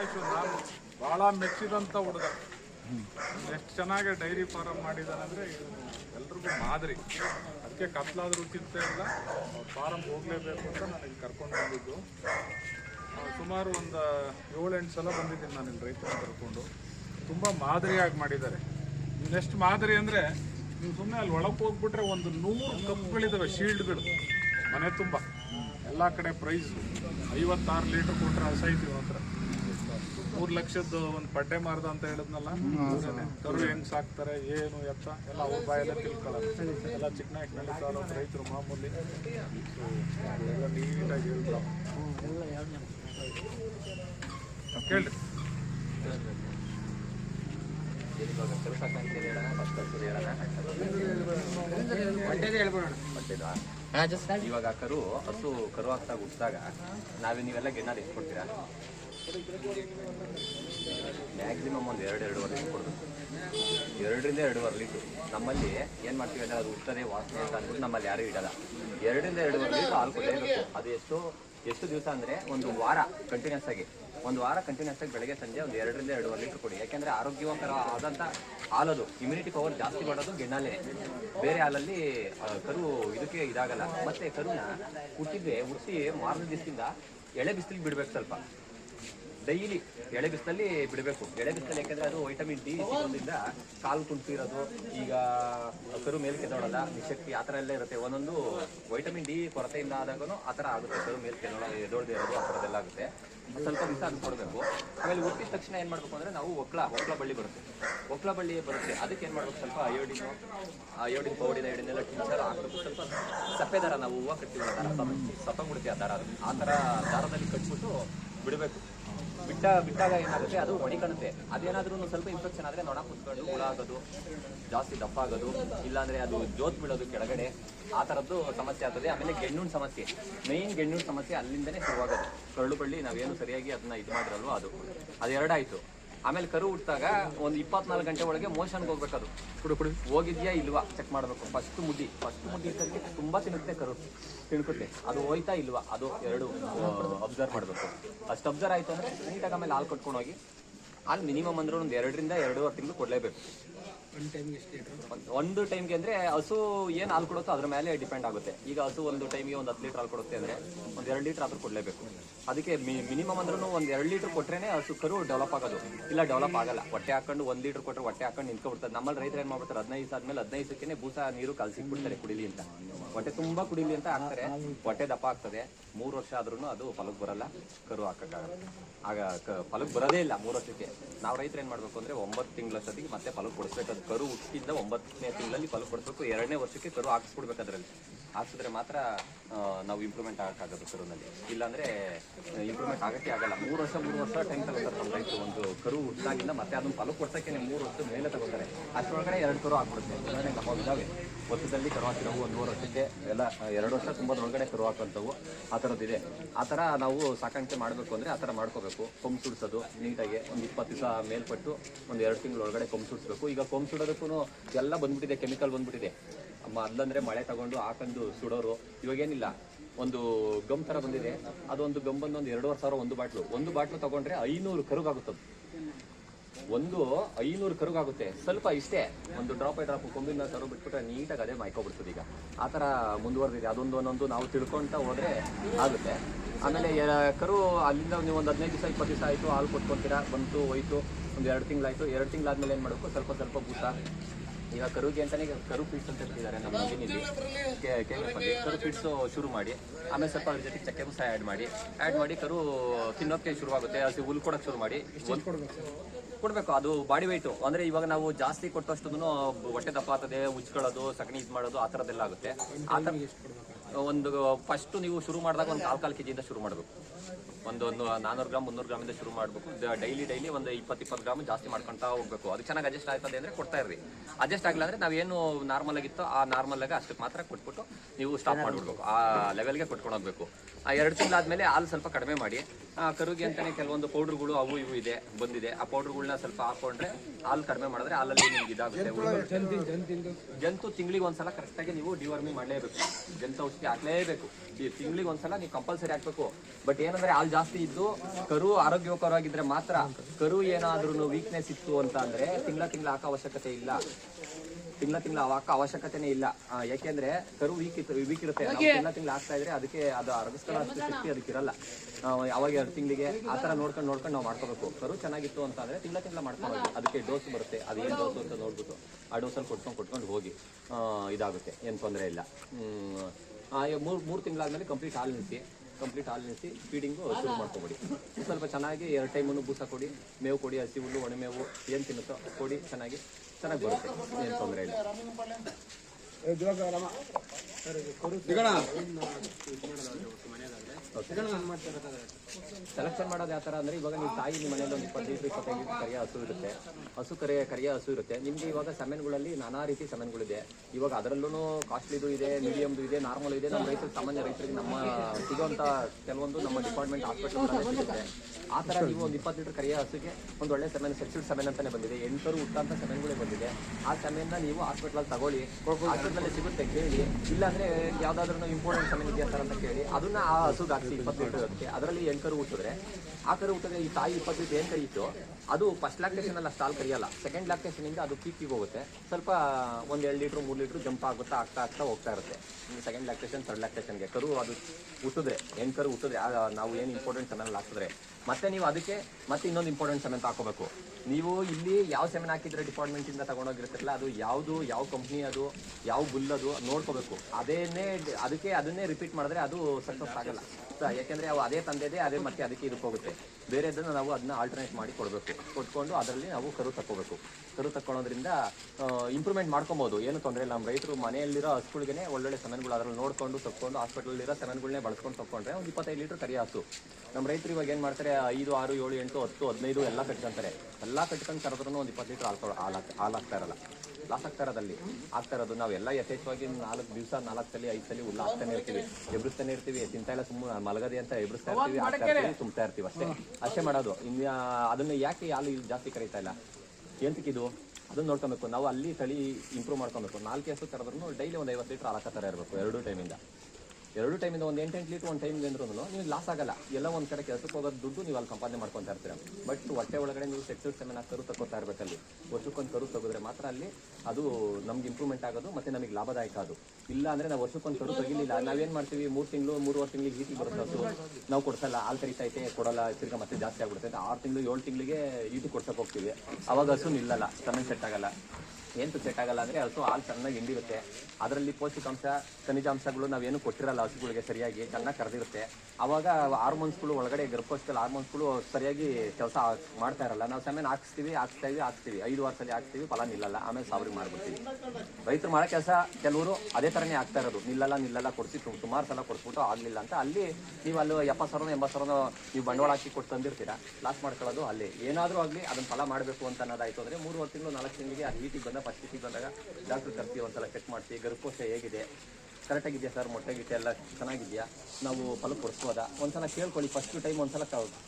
ಆಕಾಶ್ ನಾನು ಮೆಚ್ಚಿದಂಥ ಹುಡುಗ. ಎಷ್ಟು ಚೆನ್ನಾಗಿ ಡೈರಿ ಫಾರಂ ಮಾಡಿದಾರೆ ಅಂದ್ರೆ ಎಲ್ರಿಗೂ ಮಾದರಿ. ಅದಕ್ಕೆ ಕತ್ಲಾದ್ರೂ ಚಿಂತೆ ಇಲ್ಲ. ಫಾರಂ ಹೋಗಲೇಬೇಕು ಅಂತ ನನಗೆ ಕರ್ಕೊಂಡು ಬಂದಿದ್ದು. ಸುಮಾರು ಒಂದು ಏಳೆಂಟು ಸಲ ಬಂದಿದ್ದೀನಿ ನಾನು ಇಲ್ಲಿ ರೈತರನ್ನ ಕರ್ಕೊಂಡು. ತುಂಬ ಮಾದರಿಯಾಗಿ ಮಾಡಿದ್ದಾರೆ. ಇನ್ನೆಷ್ಟು ಮಾದರಿ ಅಂದರೆ ನೀವು ಸುಮ್ಮನೆ ಅಲ್ಲಿ ಒಳಗೆ ಹೋಗ್ಬಿಟ್ರೆ ಒಂದು ನೂರು ಕಪ್ಗಳಿದ್ದಾವೆ ಶೀಲ್ಡ್ಗಳು. ಮನೆ ತುಂಬ. ಎಲ್ಲ ಕಡೆ ಪ್ರೈಸ್ ಐವತ್ತಾರು ಲೀಟ್ರ್ ಕೊಟ್ಟರೆ ಅಸೈತಿ ಹತ್ರ ಮೂರು ಲಕ್ಷದ್ದು ಒಂದು ಪಡ್ಡೆ ಮಾರ್ದ ಅಂತ ಹೇಳಿದ್ನಲ್ಲ. ಕರು ಹೆಂಗ್ ಸಾಕ್ತಾರೆ ಏನು ಎತ್ತ? ಎಲ್ಲ ಅವ್ರ ಬಾಯೆಲ್ಲ ತಿಳ್ಕೊಳ್ಳೋದು. ಎಲ್ಲ ಚಿಕ್ಕನಾಗಿ ತಾಲೂಕು ರೈತರು ಮಾಮೂಲಿ. ಎಲ್ಲ ನೀಟಾಗಿ ಕೇಳ್ರಿ. ಇವಾಗ ಕರು ಹಸು ಕರು ಹಾಕ್ತಾ ಹುಟ್ಟಿದಾಗ ನಾವೇ ನೀವೆಲ್ಲ ಗೆಣ್ಣಾರು ಎಷ್ಟು ಕೊಡ್ತೀರಾ ಮ್ಯಾಕ್ಸಿಮಮ್ ಒಂದು ಎರಡು ಎರಡೂವರೆ ಲೀಟ್ರ್ ಕೊಡ್ಬೇಕು. ಎರಡರಿಂದ ಎರಡೂವರೆ ಲೀಟ್ರ್ ನಮ್ಮಲ್ಲಿ ಏನು ಮಾಡ್ತೀವಿ ಅಂದರೆ ಅದು ಹುಟ್ಟದೆ ವಾಸನೆ ಅಂತ ಅಂದ್ಬಿಟ್ಟು ನಮ್ಮಲ್ಲಿ ಯಾರೂ ಇಡಲ್ಲ. ಎರಡರಿಂದ ಎರಡೂವರೆ ಲೀಟ್ರ್ ಹಾಲು ಕೊಡಲೇಬೇಕು ಅದು ಎಷ್ಟು ಎಷ್ಟು ದಿವಸ ಅಂದರೆ ಒಂದು ವಾರ ಕಂಟಿನ್ಯೂಸ್ ಆಗಿ. ಒಂದು ವಾರ ಕಂಟಿನ್ಯೂಸ್ ಆಗಿ ಬೆಳಗ್ಗೆ, ಸಂಜೆ ಒಂದು ಎರಡರಿಂದ ಎರಡೂವರೆ ಲೀಟ್ರ್ ಕೊಡಿ. ಯಾಕೆಂದರೆ ಆರೋಗ್ಯವಂತರ ಆದಂಥ ಹಾಲದು ಇಮ್ಯುನಿಟಿ ಪವರ್ ಜಾಸ್ತಿ ಮಾಡೋದು ಗೆಣ್ಣಾಲೆ ಬೇರೆ ಹಾಲಲ್ಲಿ ಕರು ಇದಕ್ಕೆ ಇದಾಗಲ್ಲ. ಮತ್ತು ಕರುನ ಹುಟ್ಟಿದ್ರೆ ಹುಟ್ಟಿ ಮಾರನೇ ದಿವಸದಿಂದ ಎಳೆ ಬಿಸಿಲಿಗೆ ಬಿಡ್ಬೇಕು ಸ್ವಲ್ಪ. ಡೈಲಿ ಎಳೆ ಬಿಸಿಲಲ್ಲಿ ಬಿಡಬೇಕು. ಎಳೆ ಬಿಸಿಲಲ್ಲಿ ಯಾಕಂದ್ರೆ ಅದು ವೈಟಮಿನ್ ಡಿ ಸಿಗೋದ್ರಿಂದ ಕಾಲು ಕುಂತಿರೋದು ಈಗ ಕರು ಮೇಲ್ಕೆ ಎದ್ದೋಳಲ್ಲ, ನಿಶಕ್ತಿ ಆ ಥರ ಎಲ್ಲ ಇರುತ್ತೆ. ಒಂದೊಂದು ವೈಟಮಿನ್ ಡಿ ಕೊರತೆಯಿಂದ ಆದಾಗೂ ಆ ಥರ ಆಗುತ್ತೆ. ಕರು ಎದ್ದೋಳ, ಎದ್ದೋಳದೆ ಇರೋದು ಆ ಥರದ್ದೆಲ್ಲ ಆಗುತ್ತೆ. ಸ್ವಲ್ಪ ದಿವಸ ಅದು ಕೊಡಬೇಕು. ಆಮೇಲೆ ಹುಟ್ಟಿದ ತಕ್ಷಣ ಏನು ಮಾಡಬೇಕು ಅಂದರೆ ನಾವು ಒಕ್ಲ ಒಕ್ಲ ಬಳ್ಳಿ ಬರುತ್ತೆ. ಒಕ್ಲ ಬಳ್ಳಿ ಬರುತ್ತೆ. ಅದಕ್ಕೆ ಏನು ಮಾಡಬೇಕು? ಸ್ವಲ್ಪ ಅಯೋಡಿನ ಅಯೋಡಿನ್ ಪೌಡಿನ ಅಯೋಡಿನೆಲ್ಲ ಟಿಂಚರ್ ಹಾಕಬೇಕು. ಸ್ವಲ್ಪ ಸಪ್ಪೆ ದಾರ ನಾವು ಹೂವು ಕಟ್ತೀವಲ್ಲ ದಾರ ಮುಡ್ತೀವಿ ಆ ದಾರ. ಆ ಥರ ದಾರದಲ್ಲಿ ಕಟ್ಬಿಟ್ಟು ಬಿಡಬೇಕು. ಬಿಟ್ಟ ಬಿಟ್ಟಾಗ ಏನಾಗುತ್ತೆ? ಅದು ಒಣಿಕಣುತ್ತೆ ಅದೇನಾದ್ರೂ ಸ್ವಲ್ಪ ಇನ್ಫೆಕ್ಷನ್ ಆದ್ರೆ ನೊಣ ಕುತ್ಕೊಂಡು ಹುಳ ಆಗೋದು, ಜಾಸ್ತಿ ದಪ್ಪ ಆಗೋದು, ಇಲ್ಲಾಂದ್ರೆ ಅದು ಜೋತ್ ಬಿಡೋದು ಕೆಳಗಡೆ. ಆ ಥರದ್ದು ಸಮಸ್ಯೆ ಆಗ್ತದೆ. ಆಮೇಲೆ ಗೆಣ್ಣುಣ್ ಸಮಸ್ಯೆ. ಮೇಯ್ನ್ ಗೆಣ್ಣುಣ್ ಸಮಸ್ಯೆ ಅಲ್ಲಿಂದನೇ ಶುರುವಾಗೋದು. ಕರಳು ಬಳ್ಳಿ ನಾವೇನು ಸರಿಯಾಗಿ ಅದನ್ನ ಇದು ಮಾಡಿರಲ್ವೋ ಅದು. ಅದು ಎರಡಾಯ್ತು. ಆಮೇಲೆ ಕರು ಹುಟ್ಟಿದಾಗ ಒಂದು ಇಪ್ಪತ್ನಾಲ್ಕು ಗಂಟೆ ಒಳಗೆ ಮೋಷನ್ಗೆ ಹೋಗ್ಬೇಕದು. ಕುಡು ಕುಡು. ಹೋಗಿದ್ಯಾ ಇಲ್ವಾ? ಚೆಕ್ ಮಾಡಬೇಕು. ಫಸ್ಟ್ ಮುದ್ದಿ. ಫಸ್ಟ್ ಮುದ್ದಿ ಇಟ್ಟಕ್ಕೆ ತುಂಬಾ ತಿನ್ನುತ್ತೆ ಕರು. ತಿನ್ಕುತ್ತೆ. ಅದು ಹೋಯ್ತಾ ಇಲ್ವಾ? ಅದು ಎರಡು ಅಬ್ಸರ್ವ್ ಮಾಡಬೇಕು. ಫಸ್ಟ್ ಅಬ್ಸರ್ವ್ ಆಯ್ತು ಅಂದ್ರೆ ನೀಟಾಗಿ ಆಮೇಲೆ ಹಾಲು ಕಟ್ಕೊಂಡು ಹೋಗಿ ಹಾಲು ಮಿನಿಮಮ್ ಅಂದ್ರೆ ಒಂದು ಎರಡರಿಂದ ಎರಡೂವರೆ ತಿಂಗಳು ಕೊಡಲೇಬೇಕು. ಒಂದ್- ಟೈಮ್ಗೆ ಅಂದ್ರೆ ಹಸು ಏನ್ ಹಾಲು ಕೊಡುತ್ತೋ ಅದ್ರ ಮೇಲೆ ಡಿಪೆಂಡ್ ಆಗುತ್ತೆ. ಈಗ ಹಸು ಒಂದು ಟೈಮ್ಗೆ ಒಂದ್ ಹತ್ತು ಲೀಟರ್ ಹಾಲು ಕೊಡುತ್ತೆ ಅಂದ್ರೆ ಒಂದ್ ಎರಡು ಲೀಟರ್ ಆದ್ರೂ ಕೊಡ್ಲೇಬೇಕು. ಅದಕ್ಕೆ ಮಿನಿಮಮ್ ಅಂದ್ರೂ ಒಂದ್ ಎರಡು ಲೀಟರ್ ಕೊಟ್ರೇನೆ ಹಸು ಕರು ಡೆವಲಪ್ ಆಗೋದು. ಇಲ್ಲ ಡೆವಲಪ್ ಆಗಲ್ಲ. ಹೊಟ್ಟೆ ಹಾಕೊಂಡು ಒಂದ್ ಲೀಟರ್ ಕೊಟ್ಟರೆ ಹೊಟ್ಟೆ ಹಾಕೊಂಡು ನಿಂತ್ಕೊಬಿಡ್ತಾರೆ ನಮ್ಮಲ್ಲಿ ರೈತರು ಏನ್ ಮಾಡ್ಬಿಡ್ತಾರೆ? ಹದಿನೈದು ದಿವಸ ಆದ್ಮೇಲೆ ಹದಿನೈದು ದಿವಸಕ್ಕೆ ಬೂಸ ನೀರು ಕಲ್ಸಿಕ್ಬಿಡ್ತಾರೆ ಕುಡಿಲಿ ಅಂತ. ಹೊಟ್ಟೆ ತುಂಬಾ ಕುಡಿಲಿ ಅಂತ ಹಾಕ್ತಾರೆ. ಹೊಟ್ಟೆ ದಪ್ಪ ಆಗ್ತದೆ. ಮೂರು ವರ್ಷ ಆದ್ರೂ ಅದು ಫಲಕ್ಕೆ ಬರಲ್ಲ. ಕರು ಹಾಕಕ್ಕಾಗಲ್ಲ. ಆಗ ಕ- ಫಲಕ್ಕೆ ಬರೋದೇ ಇಲ್ಲ ಮೂರು ವರ್ಷಕ್ಕೆ. ನಾವು ರೈತರು ಏನ್ ಮಾಡ್ಬೇಕು ಅಂದ್ರೆ ಒಂಬತ್ತು ತಿಂಗಳಷ್ಟೊತ್ತಿಗೆ ಮತ್ತೆ ಫಲಕ್ಕೆ ಕೊಡಿಸ್ಬೇಕು. ಅದು ಕರು ಹುಟ್ಟಿದ ಒಂಬತ್ತನೇ ತಿಂಗಳಲ್ಲಿ ಫಲಕ್ಕೆ ಕೊಡಿಸ್ಬೇಕು. ಎರಡನೇ ವರ್ಷಕ್ಕೆ ಕರು ಹಾಕಿಸ್ಬಿಡ್ಬೇಕು ಅದರಲ್ಲಿ. ಹಾಕ್ಸಿದ್ರೆ ಮಾತ್ರ ನಾವು ಇಂಪ್ರೂವ್ಮೆಂಟ್ ಆಗೋಕ್ಕಾಗೋದು ಕರುನಲ್ಲಿ. ಇಲ್ಲಾಂದ್ರೆ ಇಂಪ್ರೂವ್ಮೆಂಟ್ ಆಗಕ್ಕೆ ಆಗಲ್ಲ. ಮೂರು ವರ್ಷ ಮೂರು ವರ್ಷ ಟೈಮ್ ತಗೋತಾರೆ ನಮ್ಮ ರೈತರು. ಒಂದು ಕರು ಹುಟ್ಟಾಗಿಂದ ಮತ್ತೆ ಅದನ್ನ ಫಲಕ್ಕೆ ಕೊಡ್ಸಕ್ಕೆ ಮೂರು ವರ್ಷ ಮೇಲೆ ತಗೋತಾರೆ. ಅಷ್ಟರೊಳಗಡೆ ಎರಡು ಕರು ಹಾಕ್ಬಿಡುತ್ತೆ. ನಮ್ಮ ಇದಾವೆ ವರ್ಷದಲ್ಲಿ ಕರು ಹಾಕಿರೋವು ಒಂದು ವರ್ಷಕ್ಕೆ ಎಲ್ಲ ಎರಡು ವರ್ಷ ತುಂಬದೊಳಗಡೆ ಕರು ಹಾಕುವಂಥವು ಆ ಥರದ್ದಿದೆ ಆ ಥರ ನಾವು ಸಾಕಾಣಿಕೆ ಮಾಡಬೇಕು ಅಂದರೆ ಆ ಥರ ಮಾಡ್ಕೋಬೇಕು. ಕೊಂಬು ಸುಡಿಸೋದು ನೀಟಾಗಿ ಒಂದು ಇಪ್ಪತ್ತು ದಿವಸ ಮೇಲ್ಪಟ್ಟು ಒಂದು ಎರಡು ತಿಂಗಳ ಒಳಗಡೆ ಕೊಂಬು ಸುಡಿಸ್ಬೇಕು. ಈಗ ಕೊಂಬು ಸುಡೋದಕ್ಕೂ ಎಲ್ಲ ಬಂದ್ಬಿಟ್ಟಿದೆ, ಕೆಮಿಕಲ್ ಬಂದ್ಬಿಟ್ಟಿದೆ. ಅಲ್ಲಂದರೆ ಮಳೆ ತಗೊಂಡು ಹಾಕೊಂಡು ಸುಡೋರು. ಇವಾಗೇನಿಲ್ಲ, ಒಂದು ಗಮ್ ಥರ ಬಂದಿದೆ. ಅದೊಂದು ಗಮ್ ಬಂದು ಒಂದು ಎರಡೂವರೆ ಸಾವಿರ ಒಂದು ಬಾಟ್ಲು. ಒಂದು ಬಾಟ್ಲು ತಗೊಂಡ್ರೆ ಐನೂರು ಕರುಗಾಗುತ್ತದೆ. ಒಂದು ಐನೂರು ಕರುಗಾಗುತ್ತೆ. ಸ್ವಲ್ಪ ಇಷ್ಟೇ. ಒಂದು ಡ್ರಾಪ್ ಐ ಡ್ರಾಪ್ ಕೊಂಬಿನ ತರೋ ಬಿಟ್ಬಿಟ್ರೆ ನೀಟಾಗಿ ಅದೇ ಮಾಯ್ಕೊಬಿಡ್ತದೆ ಈಗ. ಆ ಥರ ಮುಂದುವರೆದಿದೆ. ಅದೊಂದು ಒಂದೊಂದು ನಾವು ತಿಳ್ಕೊಂತ ಹೋದ್ರೆ ಆಗುತ್ತೆ. ಆಮೇಲೆ ಕರು, ಅಲ್ಲಿಂದ ನೀವು ಒಂದು ಹದಿನೈದು ದಿವಸ, ಇಪ್ಪತ್ತು ದಿವಸ ಆಯಿತು, ಹಾಲು ಕೊಟ್ಕೊತೀರಾ, ಬಂತು, ಹೋಯ್ತು, ಒಂದು ಎರಡು ತಿಂಗಳಾಯ್ತು. ಎರಡು ತಿಂಗಳಾದ್ಮೇಲೆ ಏನು ಮಾಡಬೇಕು? ಸ್ವಲ್ಪ ಸ್ವಲ್ಪ ಬೂಸ ಈಗ ಕರುಗೆ ಅಂತಾನೆ ಈಗ ಕರು ಫೀಡ್ಸ್ ಅಂತ ಹೇಳ್ತಿದ್ದಾರೆ ನಮ್ಮ ಕೆ ಕೆ ಅಲ್ಲಿ ಕರು ಫೀಡ್ಸ್ ಶುರು ಮಾಡಿ. ಆಮೇಲೆ ಸ್ವಲ್ಪ ಅದ್ರ ಜೊತೆ ಚಕ್ಕೆ ಸಹ ಆ್ಯಡ್ ಮಾಡಿ. ಆ್ಯಡ್ ಮಾಡಿ ಕರು ತಿನ್ನೋಕೆ ಶುರುವಾಗುತ್ತೆ. ಅದು ಹುಲ್ ಕೊಡೋಕೆ ಶುರು ಮಾಡಿ. ಕೊಡಬೇಕು. ಅದು ಬಾಡಿ ವೆಯ್ಟು ಅಂದರೆ ಇವಾಗ ನಾವು ಜಾಸ್ತಿ ಕೊಟ್ಟಷ್ಟು ಹೊಟ್ಟೆ ದಪ್ಪ ಆಗ್ತದೆ ಉಚ್ಕೊಳ್ಳೋದು ಸಗಣಿ ಇದು ಮಾಡೋದು ಆ ಥರದ್ದೆಲ್ಲ ಆಗುತ್ತೆ. ಆ ಥರ ಒಂದು ಫಸ್ಟು ನೀವು ಶುರು ಮಾಡಿದಾಗ ಒಂದು ಕಾಲು ಕಾಲು ಕೆಜಿಯಿಂದ ಶುರು ಮಾಡಬೇಕು. ಒಂದು ಒಂದು ನಾನ್ನೂರು ಗ್ರಾಮ್ ಮುನ್ನೂರು ಗ್ರಾಮಿಂದ ಶುರು ಮಾಡಬೇಕು. ಡೈಲಿ ಡೈಲಿ ಒಂದು ಇಪ್ಪತ್ತು ಇಪ್ಪತ್ತು ಗ್ರಾಮ್ ಜಾಸ್ತಿ ಮಾಡ್ಕೊತಾ ಹೋಗ್ಬೇಕು. ಅದು ಚೆನ್ನಾಗಿ ಅಡ್ಜಸ್ಟ್ ಆಯ್ತದೆ ಅಂದ್ರೆ ಕೊಡ್ತಾ ಇರ್ರಿ. ಅಡ್ಜಸ್ಟ್ ಆಗಿಲ್ಲ ಅಂದ್ರೆ ನಾವೇನು ನಾರ್ಮಲ್ ಆಗಿತ್ತು ಆ ನಾರ್ಮಲ್ ಆಗಿ ಅಷ್ಟಕ್ಕೆ ಮಾತ್ರ ಕೊಟ್ಬಿಟ್ಟು ನೀವು ಸ್ಟಾಪ್ ಮಾಡ್ಬಿಡ್ಬೇಕು. ಆ ಲೆವೆಲ್ಗೆ ಕೊಟ್ಕೊಂಡು ಹೋಗಬೇಕು. ಆ ಎರಡು ತಿಂಗಳಾದ್ಮೇಲೆ ಹಾಲು ಸ್ವಲ್ಪ ಕಡಿಮೆ ಮಾಡಿ. ಕರುಗಿ ಅಂತಾನೆ ಕೆಲವೊಂದು ಪೌಡರ್ಗಳು ಅವು ಇವು ಇದೆ ಬಂದಿದೆ. ಆ ಪೌಡರ್ಗಳನ್ನ ಸ್ವಲ್ಪ ಹಾಕೊಂಡ್ರೆ ಹಾಲು ಕಡಿಮೆ ಮಾಡಿದ್ರೆ ಹಾಲಲ್ಲಿ ನಿಮ್ಗೆ ಇದಾಗುತ್ತೆ. ಜಂತು ತಿಂಗಳಿಗೆ ಒಂದ್ಸಲ ಕರೆಕ್ಟಾಗಿ ನೀವು ಡಿವರ್ಮಿಂಗ್ ಮಾಡಲೇಬೇಕು. ಜಂತು ಔಷಧಿ ಹಾಕ್ಲೇಬೇಕು. ತಿಂಗಳಿಗೆ ಒಂದ್ಸಲ ನೀವು ಕಂಪಲ್ಸರಿ ಹಾಕ್ಬೇಕು. ಬಟ್ ಏನಂದ್ರೆ ಹಾಲು ಜಾಸ್ತಿ ಇದ್ದು ಕರು ಆರೋಗ್ಯಕರವಾಗಿದ್ರೆ ಮಾತ್ರ ಕರು ಏನಾದ್ರೂ ವೀಕ್ನೆಸ್ ಇತ್ತು ಅಂತ ಅಂದ್ರೆ ತಿಂಗಳ ತಿಂಗಳ ಹಾಕೋ ಅವಶ್ಯಕತೆ ಇಲ್ಲ. ತಿಂಗಳ ತಿಂಗಳ ಹಾಕೋ ಅವಶ್ಯಕತೆನೇ ಇಲ್ಲ. ಯಾಕೆಂದ್ರೆ ಕರು ವೀಕ್ ಇತ್ತು ವೀಕ್ ಇರುತ್ತೆ. ತಿಂಗಳ ತಿಂಗಳ ಹಾಕ್ತಾ ಇದ್ರೆ ಅದಕ್ಕೆ ಅದು ಅಷ್ಟು ಶಕ್ತಿ ಅದಕ್ಕಿರಲ್ಲ ಯಾವಾಗ ಎರಡು ತಿಂಗಳಿಗೆ ಆ ತರ ನೋಡ್ಕೊಂಡು ನೋಡ್ಕೊಂಡು ನಾವು ಮಾಡ್ಕೋಬೇಕು. ಕರು ಚೆನ್ನಾಗಿತ್ತು ಅಂತ ಅಂದ್ರೆ ತಿಂಗಳ ತಿಂಗಳ ಮಾಡ್ಕೊಂಡು ಅದಕ್ಕೆ ಡೋಸ್ ಬರುತ್ತೆ. ಅದು ಏನು ಡೋಸ್ ಅಂತ ನೋಡ್ಬಿಟ್ಟು ಆ ಡೋಸಲ್ಲಿ ಕೊಟ್ಕೊಂಡು ಕೊಟ್ಕೊಂಡು ಹೋಗಿ ಇದಾಗುತ್ತೆ. ಏನು ತೊಂದರೆ ಇಲ್ಲ. ಮೂರು ಮೂರು ತಿಂಗಳಾದ್ಮೇಲೆ ಕಂಪ್ಲೀಟ್ ಹಾಲು ನಿಲ್ಲಿಸಿ ಕಂಪ್ಲೀಟ್ ಹಾಲು ನಿಲ್ಲಿಸಿ ಫೀಡಿಂಗು ಶುರು ಮಾಡ್ಕೊಬಿಡಿ. ಸ್ವಲ್ಪ ಚೆನ್ನಾಗಿ ಎರಡು ಟೈಮನ್ನು ಬೂಸ ಕೊಡಿ, ಮೇವು ಕೊಡಿ, ಹಸಿ ಹುಲ್ಲು ಒಣ ಮೇವು ಏನು ತಿನ್ನುತ್ತೋ ಕೊಡಿ, ಚೆನ್ನಾಗಿ ಚೆನ್ನಾಗಿ ಬರುತ್ತೆ, ಏನು ತೊಂದರೆ ಇಲ್ಲ. ಸೆಲೆಕ್ಷನ್ ಮಾಡೋದು ಯಾವ ಥರ ಅಂದ್ರೆ ಇವಾಗ ನೀವು ತಾಯಿ ನಿಮ್ಮ ಮನೆಯಲ್ಲಿ ಒಂದು ಇಪ್ಪತ್ತೈದು ಲೀಟ್ರ್ ಕರಿಯ ಹಸು ಇರುತ್ತೆ. ಹಸು ಕರೆಯ ಕರಿಯ ಹಸು ಇರುತ್ತೆ. ನಿಮಗೆ ಇವಾಗ ಸೆಮೆನ್ಗಳಲ್ಲಿ ನಾನಾ ರೀತಿ ಸೆಮೆನ್ಗಳಿದೆ ಇವಾಗ ಅದರಲ್ಲೂ ಕಾಸ್ಟ್ಲಿದು ಇದೆ ಮೀಡಿಯಮ್ದು ಇದೆ ನಾರ್ಮಲ್ ಇದೆ. ನಮ್ಮ ರೈತರು ಸಾಮಾನ್ಯ ರೈತರಿಗೆ ನಮ್ಮ ಸಿಗೋಂಥ ಕೆಲವೊಂದು ನಮ್ಮ ಡಿಪಾರ್ಟ್ಮೆಂಟ್ ಹಾಸ್ಪಿಟಲ್ ಸಿಗುತ್ತೆ. ಆ ಥರ ನೀವು ಒಂದು ಇಪ್ಪತ್ತು ಲೀಟರ್ ಕರಿಯ ಹಸುಗೆ ಒಂದು ಒಳ್ಳೆ ಸೆಮೆನ್ ಸೆಕ್ಸಿಡ್ ಸೆಮೆನ್ ಅಂತಾನೆ ಬಂದಿದೆ. ಎಂಟರು ಹುಟ್ಟಂತ ಸೆಮೆನ್ಗಳೇ ಬಂದಿದೆ. ಆ ಸೆಮೆನ್ನ ನೀವು ಹಾಸ್ಪಿಟಲ್ ತಗೊಳ್ಳಿ. ಹಾಸ್ಪಿಟಲ್ ಸಿಗುತ್ತೆ ಕೇಳಿ. ಇಲ್ಲಾಂದ್ರೆ ಯಾವ್ದಾದ್ರು ಇಂಪಾರ್ಟೆಂಟ್ ಸಮಯ ಇದೆಯಾ ಸರ್ ಅಂತ ಕೇಳಿ. ಅದನ್ನ ಆ ಹಸುಗೆ ಹಾಕ್ಸಿ ಇಪ್ಪತ್ತು ಲೀಟರ್ ಅದಕ್ಕೆ ಅದರಲ್ಲಿ ಎಂಟು ಕರು ಹುಟ್ಟಿದ್ರೆ ಆ ಕರು ಹುಟ್ಟಿದ್ರೆ ಈ ತಾಯಿ ಇಪ್ಪತ್ತು ಲೀಟರ್ ಏನು ಕರೀತು ಅದು ಫಸ್ಟ್ ಲ್ಯಾಕ್ಟೇಷನ್ ಅಲ್ಲ ಸ್ಟಾಲ್ ಕರಿಯಲ್ಲ ಸೆಕೆಂಡ್ ಲ್ಯಾಕ್ಟೇಷನ್ ಇಂದ ಅದು ಪೀಕಿಗೆ ಹೋಗುತ್ತೆ. ಸ್ವಲ್ಪ ಒಂದು ಎರಡು ಲೀಟ್ರ್, ಮೂರು ಲೀಟ್ರ್ ಜಂಪ್ ಆಗುತ್ತಾ, ಆಗ್ತಾ ಆಗ್ತಾ ಹೋಗ್ತಾ ಇರುತ್ತೆ. ಸೆಕೆಂಡ್ ಲ್ಯಾಕ್ಟೇಷನ್ ಥರ್ಡ್ ಲ್ಯಾಕ್ಟೇಷನ್ಗೆ ಕರು ಅದು ಹುಟ್ಟಿದ್ರೆ ಹೆಣ್ಣು ಕರು ಹುಟ್ಟಿದ್ರೆ ನಾವು ಏನು ಇಂಪಾರ್ಟೆಂಟ್ ಸೆಮೆನ್ ಹಾಕಿದ್ರೆ. ಮತ್ತೆ ನೀವು ಅದಕ್ಕೆ ಮತ್ತೆ ಇನ್ನೊಂದು ಇಂಪಾರ್ಟೆಂಟ್ ಸೆಮೆನ್ ಹಾಕೋಬೇಕು. ನೀವು ಇಲ್ಲಿ ಯಾವ ಸೆಮೆನ್ ಹಾಕಿದ್ರೆ ಡಿಪಾರ್ಟ್ಮೆಂಟ್ ಇಂದ ತಗೊಂಡೋಗಿರುತ್ತಲ್ಲ, ಅದು ಯಾವುದು, ಯಾವ ಕಂಪ್ನಿ ಅದು, ಯಾವ ಬುಲ್ ಅದು ನೋಡ್ಕೋಬೇಕು. ಅದೇನೇ, ಅದಕ್ಕೆ ಅದನ್ನೇ ರಿಪೀಟ್ ಮಾಡಿದ್ರೆ ಅದು ಸಕ್ಸಸ್ ಆಗಲ್ಲ. ಯಾಕೆಂದ್ರೆ ಅವು ಅದೇ ತಂದೆದೇ, ಅದೇ ಮತ್ತೆ ಅದಕ್ಕೆ ಇದಕ್ಕೆ ಹೋಗುತ್ತೆ. ಬೇರೆದನ್ನ ನಾವು ಅದನ್ನ ಆಲ್ಟರ್ನೇಟ್ ಮಾಡಿ ಕೊಡಬೇಕು. ಕೊಟ್ಕೊಂಡು ಅದರಲ್ಲಿ ನಾವು ಕರು ತಕ್ಕೋಬೇಕು. ಕರು ತಕ್ಕೊಳೋದ್ರಿಂದ ಇಂಪ್ರೂವ್ಮೆಂಟ್ ಮಾಡ್ಕೊಬೋದು. ಏನು ತೊಂದರೆ ಇಲ್ಲ. ನಮ್ಮ ರೈತರು ಮನೆಯಲ್ಲಿರೋ ಹಸುಗಳಿಗೆ ಒಳ್ಳೊಳ್ಳೆ ಸೆಮೆನ್ಗಳು ಅದರಲ್ಲಿ ನೋಡ್ಕೊಂಡು ತಕ್ಕೊಂಡು ಹಾಸ್ಪಿಟಲಲ್ಲಿರೋ ಸಮನ್ಗಳನ್ನೇ ಬಳಸ್ಕೊಂಡು ತಕ್ಕೊಂಡ್ರೆ ಒಂದು ಇಪ್ಪತ್ತೈದು ಲೀಟರ್ ಕರಿ ಹಸು. ನಮ್ಮ ರೈತರು ಇವಾಗ ಏನು ಮಾಡ್ತಾರೆ? ಐದು, ಆರು, ಏಳು, ಎಂಟು, ಹತ್ತು, ಹದಿನೈದು ಎಲ್ಲ ಕಟ್ಕೊಂತಾರೆ. ಎಲ್ಲ ಕಟ್ಕೊಂಡು ಕರೆದ್ರೂ ಒಂದು ಇಪ್ಪತ್ತು ಲೀಟರ್ ಹಾಲು ಹಾಲು ಹಾಕ್ತಾ ಇರಲ್ಲ. ಲಾಸ್ ಆಗ್ತಾ ಇರೋದಲ್ಲಿ ಆಗ್ತಾ ಇರೋದು ನಾವೆಲ್ಲ ಯಥೇಚ್ಛವಾಗಿ ನಾಲ್ಕು ದಿವಸ ನಾಲ್ಕು ಸಲ ಐದು ಸಲ ಉಲ್ಲ ಹಾಕ್ತಾನೆ ಇರ್ತೀವಿ. ಎಬ್ರಿಸ್ತಾನೆ ಇರ್ತೀವಿ. ತಿಂತಾ ಇಲ್ಲ ಸುಮ್ಮನೆ ಮಲಗದೆ ಅಂತ ಎಬ್ರಿಸ್ತಾ ಇರ್ತೀವಿ. ಸುಮ್ತಾ ಇರ್ತೀವಿ ತುಂಬ್ತಾ ಇರ್ತೀವಿ ಅಷ್ಟೇ. ಅಷ್ಟೇ ಮಾಡೋದು. ಇನ್ನು ಅದನ್ನ ಯಾಕೆ ಯಾರು ಇಲ್ಲಿ ಜಾಸ್ತಿ ಕರೀತಾ ಇಲ್ಲ? ಎಂತಕ್ಕಿದು ಅದನ್ನ ನೋಡ್ಕೊಬೇಕು. ನಾವು ಅಲ್ಲಿ ತಳಿ ಇಂಪ್ರೂವ್ ಮಾಡ್ಕೊಬೇಕು. ನಾಲ್ಕು ಹೆಸರು ಕರೆದ್ರೂ ಡೈಲಿ ಒಂದು ಐವತ್ತು ಲೀಟರ್ ಹಾಲು ತರ ಇರಬೇಕು ಎರಡು ಟೈಮಿಂದ ಎರಡು ಟೈಮಿಂದ ಒಂದು ಎಂಟೆಂಟು ಲೀಟರ್ ಒಂದು ಟೈಮ್ಗೆ ಅಂದ್ರೂ ನೀವು ಲಾಸ್ ಆಗಲ್ಲ. ಎಲ್ಲ ಒಂದು ಕಡೆ ಕೆಲಸಕ್ಕೆ ಹೋಗೋದು ದುಡ್ಡು ನೀವು ಅಲ್ಲಿ ಸಂಪಾದನೆ ಮಾಡ್ಕೊತಾ ಇರ್ತೀರ. ಬಟ್ ಹೊಟ್ಟೆ ಒಳಗಡೆ ನೀವು ಸೆಕ್ಸೂರ್ ಸೆಮೆನ್ ಕರು ತಗೋತಾ ಇರಬೇಕಲ್ಲಿ ವರ್ಷಕ್ಕೊಂದು ಕರು ತೆಗೆದ್ರೆ ಮಾತ್ರ ಅಲ್ಲಿ ಅದು ನಮ್ಗೆ ಇಂಪ್ರೂವ್ಮೆಂಟ್ ಆಗೋದು ಮತ್ತೆ ನಮಗೆ ಲಾಭದಾಯಕ ಅದು. ಇಲ್ಲ ಅಂದ್ರೆ ನಾವು ವರ್ಷಕ್ಕೊಂದು ಕರು ತೆಗಿಲಿಲ್ಲ. ನಾವೇನ್ ಮಾಡ್ತೀವಿ? ಮೂರು ತಿಂಗಳು ಮೂರುವರೆ ತಿಂಗಳಿಗೆ ಹೀಟಿಗೆ ಬರುತ್ತೆ ನಾವು ಕೊಡ್ಸಲ್ಲ. ಹಾಲು ಕರಿತೈತೆ ಕೊಡಲ್ಲ, ತಿರ್ಗ ಮತ್ತೆ ಜಾಸ್ತಿ ಆಗ್ಬಿಡುತ್ತೆ. ಆರು ತಿಂಗಳು, ಏಳು ತಿಂಗಳಿಗೆ ಈಟು ಕೊಡ್ಸಕ್ಕೆ ಹೋಗ್ತೀವಿ. ಅವಾಗ ಹಸು ನಿಲ್ಲಲ್ಲ. ಸಮಯ ಸೆಟ್ ಆಗಲ್ಲ. ಏನು ಸೆಟ್ ಆಗಲ್ಲ ಅಂದರೆ ಹಸು ಹಾಲು ಚೆನ್ನಾಗಿ ಹಿಂಡಿರುತ್ತೆ. ಅದರಲ್ಲಿ ಪೌಷ್ಟಿಕಾಂಶ, ಖನಿಜಾಂಶಗಳು ನಾವೇನು ಕೊಟ್ಟಿರಲ್ಲ ಹಸುಗಳಿಗೆ ಸರಿಯಾಗಿ, ಚೆನ್ನಾಗಿ ಕರೆದಿರುತ್ತೆ. ಆವಾಗ ಹಾರ್ಮೋನ್ಸ್ಗಳು ಒಳಗಡೆ ಗರ್ಭಕೋಶದಲ್ಲಿ ಹಾರ್ಮೋನ್ಸ್ಗಳು ಸರಿಯಾಗಿ ಕೆಲಸ ಮಾಡ್ತಾ ಇರಲ್ಲ. ನಾವು ಸಮಯ ಹಾಕ್ಸ್ತೀವಿ ಹಾಕ್ತಾ ಇದೀವಿ, ಹಾಕ್ಸ್ತೀವಿ. ಐದು ವಾರದಲ್ಲಿ ಹಾಕ್ತೀವಿ ಫಲ ನಿಲ್ಲಲ್ಲ. ಆಮೇಲೆ ಸಾವಿರ ಮಾಡ್ಬಿಡ್ತೀವಿ. ರೈತರು ಮಾಡೋ ಕೆಲಸ ಕೆಲವರು ಅದೇ ಥರನೇ ಆಗ್ತಾ ಇರೋದು. ನಿಲ್ಲಲ್ಲ ನಿಲ್ಲಲ್ಲ, ಕೊಡಿಸಿ ಸುಮಾರು ಸಲ ಕೊಡ್ಸ್ಬಿಟ್ಟು ಆಗಲಿಲ್ಲ ಅಂತ ಅಲ್ಲಿ ನೀವು ಅಲ್ಲಿ ಎಪ್ಪತ್ತು ಸಾವಿರನೋ, ಎಂಬತ್ತು ಸಾವಿರನೋ ನೀವು ಬಂಡವಾಳ ಹಾಕಿ ಕೊಟ್ಟು ತಂದಿರ್ತೀರಾ? ಲಾಸ್ ಮಾಡ್ಕೊಳ್ಳೋದು ಅಲ್ಲಿ. ಏನಾದರೂ ಆಗಲಿ ಅದನ್ನ ಫಲ ಮಾಡಬೇಕು ಅಂತ ಅನ್ನೋದಾಯ್ತು ಅಂದರೆ ಮೂರು ತಿಂಗಳು, ನಾಲ್ಕು ತಿಂಗಳಿಗೆ ಆ ಹೀಟಿಗೆ ಬಂದ ಹೀಟಿಗೆ ಬಂದಾಗ ಡಾಕ್ಟ್ರ್ ಕರ್ತೀವಿ ಒಂದ್ಸಲ ಚೆಕ್ ಮಾಡಿಸಿ ಗರ್ಭಕೋಶ ಹೇಗಿದೆ ಕರೆಕ್ಟಾಗಿದೆಯಾ ಸರ್ ಮೊಟ್ಟೆ, ಗಿಟ್ಟೆ ಎಲ್ಲ ಚೆನ್ನಾಗಿದೆಯಾ? ನಾವು ಫಲ ಕೊಡಿಸ್ಬೋದಾ ಒಂದ್ಸಲ ಕೇಳ್ಕೊಳ್ಳಿ ಫಸ್ಟ್ ಟೈಮ್ ಒಂದ್ಸಲ